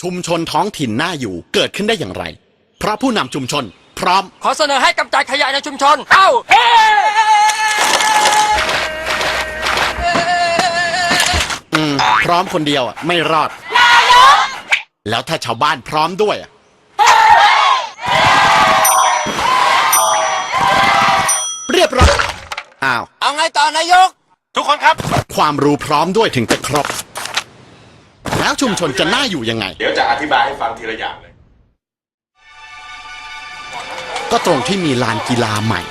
ชุมชนท้องถิ่นน่าอยู่เกิดขึ้นได้อย่างไร เพราะผู้นำชุมชน พร้อม ขอเสนอให้กำจัดขยะในชุมชน เอ้าเฮ้อืมพร้อมคนเดียวอะไม่รอด แล้วถ้าชาวบ้านพร้อมด้วยอะเรียบร้อย อ้าว เอาไงต่อนายก ทุกคนครับ ความรู้พร้อมด้วยถึงจะครบ แล้วชุมชนจะน่าอยู่ยังไง เดี๋ยวจะอธิบายให้ฟังทีละอย่างเลย ก็ตรงที่มีลานกีฬาใหม่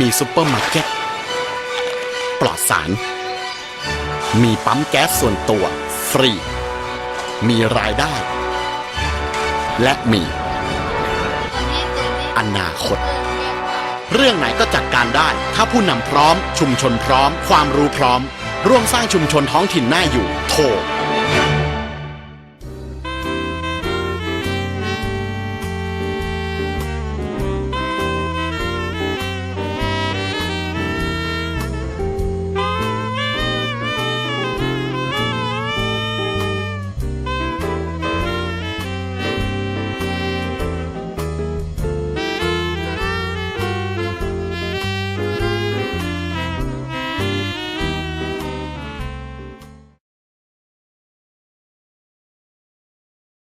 มีซุปเปอร์มาร์เก็ต ปลอดสาร มีปั๊มแก๊สส่วนตัวฟรี มีรายได้ และมี อนาคต เรื่องไหนก็จัดการได้ ถ้าผู้นำพร้อม ชุมชนพร้อม ความรู้พร้อม ร่วมสร้างชุมชนท้องถิ่นน่าอยู่ โทร